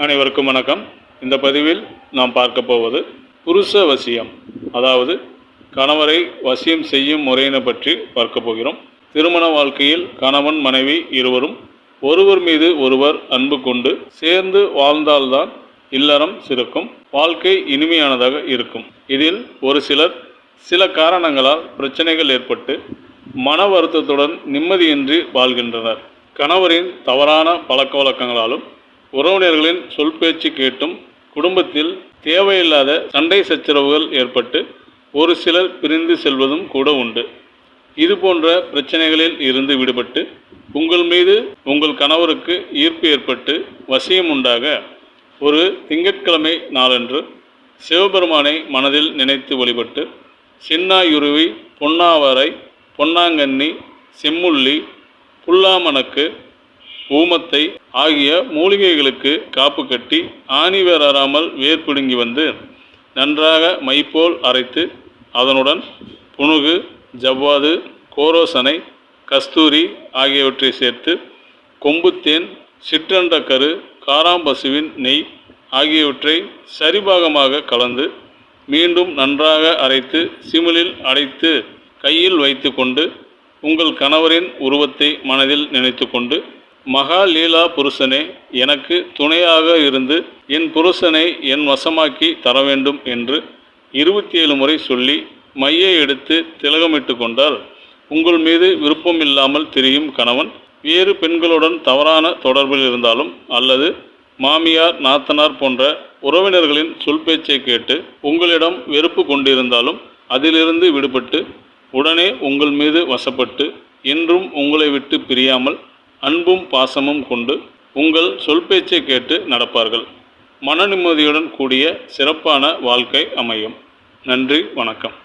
அனைவருக்கும் வணக்கம். இந்த பதிவில் நாம் பார்க்க போவது புருஷ வசியம் அதாவது கணவரை வசியம் செய்யும் முறையினை பற்றி பார்க்க போகிறோம். திருமண வாழ்க்கையில் கணவன் மனைவி இருவரும் ஒருவர் மீது ஒருவர் அன்பு கொண்டு சேர்ந்து வாழ்ந்தால்தான் இல்லறம் சிறக்கும் வாழ்க்கை இனிமையானதாக இருக்கும். இதில் ஒரு சிலர் சில காரணங்களால் பிரச்சனைகள் ஏற்பட்டு மன வருத்தத்துடன் நிம்மதியின்றி வாழ்கின்றனர். கணவரின் தவறான பழக்க வழக்கங்களாலும் உறவினர்களின் சொல் பேச்சு கேட்டும் குடும்பத்தில் தேவையில்லாத சண்டை சச்சரவுகள் ஏற்பட்டு ஒரு சிலர் பிரிந்து செல்வதும் கூட உண்டு. இது போன்ற பிரச்சனைகளில் இருந்து விடுபட்டு உங்கள் மீது உங்கள் கணவருக்கு ஈர்ப்பு ஏற்பட்டு வசியம் உண்டாக ஒரு திங்கட்கிழமை நாளன்று சிவபெருமானை மனதில் நினைத்து வழிபட்டு சின்னாயுருவி பொன்னாவரை பொன்னாங்கண்ணி செம்முள்ளி புல்லாமணக்கு ஊமத்தை ஆகிய மூலிகைகளுக்கு காப்பு கட்டி ஆணி வேர் அறாமல் வேர் பிடுங்கி வந்து நன்றாக மைப்போல் அரைத்து அதனுடன் புனுகு ஜவ்வாது கோரோசனை கஸ்தூரி ஆகியவற்றை சேர்த்து கொம்புத்தேன் சிற்றண்டக்கரு காராம்பசுவின் நெய் ஆகியவற்றை சரிபாகமாக கலந்து மீண்டும் நன்றாக அரைத்து சிமிழில் அடைத்து கையில் வைத்து கொண்டு உங்கள் கணவரின் உருவத்தை மனதில் நினைத்து கொண்டு மகாலீலா புருஷனே எனக்கு துணையாக இருந்து என் புருஷனை என் வசமாக்கி தர வேண்டும் என்று இருபத்தி ஏழு முறை சொல்லி மையை எடுத்து திலகமிட்டு கொண்டால் உங்கள் மீது விருப்பம் இல்லாமல் திரியும் கணவன் வேறு பெண்களுடன் தவறான தொடர்பில் இருந்தாலும் அல்லது மாமியார் நாத்தனார் போன்ற உறவினர்களின் சொல் பேச்சை கேட்டு உங்களிடம் வெறுப்பு கொண்டிருந்தாலும் அதிலிருந்து விடுபட்டு உடனே உங்கள் மீது வசப்பட்டு என்றும் உங்களை விட்டு பிரியாமல் அன்பும் பாசமும் கொண்டு உங்கள் சொல் பேச்சை கேட்டு நடப்பார்கள். மன நிம்மதியுடன் கூடிய சிறப்பான வாழ்க்கை அமையும். நன்றி வணக்கம்.